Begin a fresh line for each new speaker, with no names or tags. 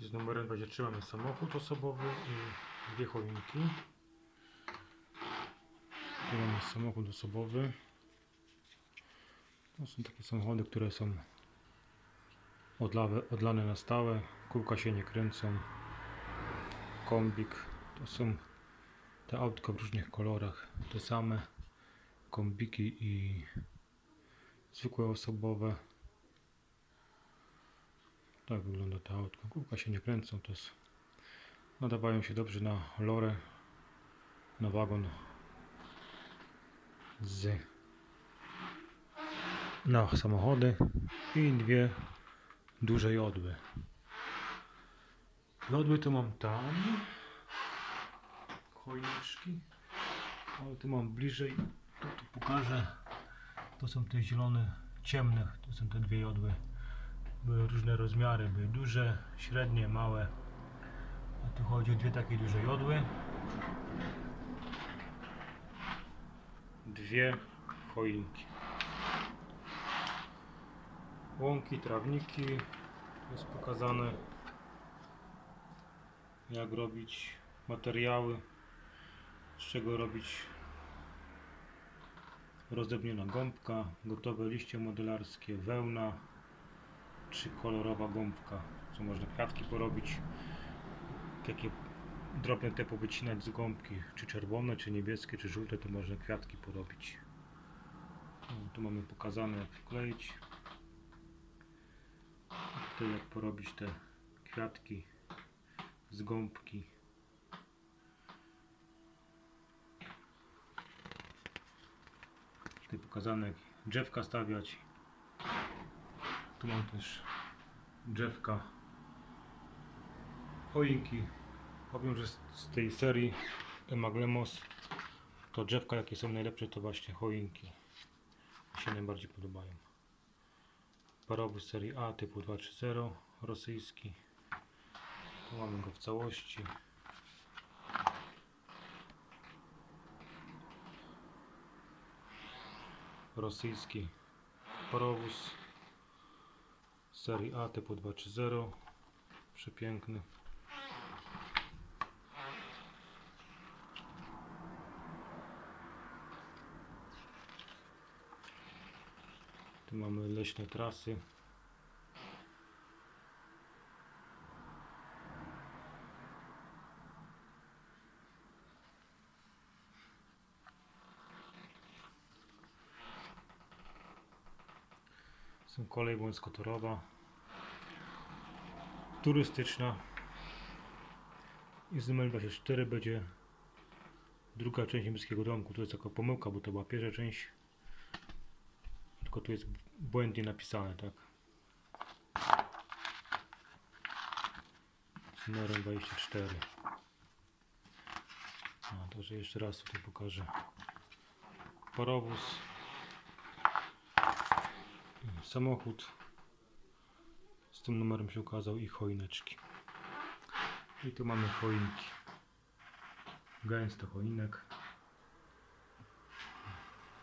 Z numerem 23 mamy samochód osobowy i dwie choinki. Tu mamy samochód osobowy. To są takie samochody, które są odlawe, odlane na stałe. Kółka się nie kręcą. Kombik. To są te autka w różnych kolorach. Te same kombiki i zwykłe osobowe. Tak wygląda to autko. Kółka się nie kręcą. To jest, nadawają się dobrze na lorę, na wagon z na samochody i dwie duże jodły. Jodły to mam tam. Choineczki. Ale tu mam bliżej. To tu pokażę. To są te zielone, ciemne. To są te dwie jodły. Były różne rozmiary. Były duże, średnie, małe. A tu chodzi o dwie takie duże jodły. Dwie choinki. Łąki, trawniki. Jest pokazane jak robić materiały, z czego robić rozdrobniona gąbka, gotowe liście modelarskie, wełna czy kolorowa gąbka, co można kwiatki porobić, takie drobne te powycinać z gąbki, czy czerwone, czy niebieskie, czy żółte, to można kwiatki porobić. No, tu mamy pokazane jak wkleić, tutaj jak porobić te kwiatki z gąbki. Tutaj pokazane jak drzewka stawiać. Tu mam też drzewka. Choinki. Powiem, że z, tej serii Emaglemos to drzewka jakie są najlepsze to właśnie choinki. Mi się najbardziej podobają. Parowy z serii A typu 230 rosyjski. Tu mamy go w całości. Rosyjski parowóz serii A typu 230. Przepiękny. Tu mamy leśne trasy. Są kolej wąskotorowa, turystyczna. I z numerem 24 będzie druga część niebieskiego domku. To jest taka pomyłka, bo to była pierwsza część. Tylko tu jest błędnie napisane, tak? Z numerem 24. No, także jeszcze raz tutaj pokażę. Parowóz samochód z tym numerem się ukazał i choineczki. I tu mamy choinki. Gęsto choinek.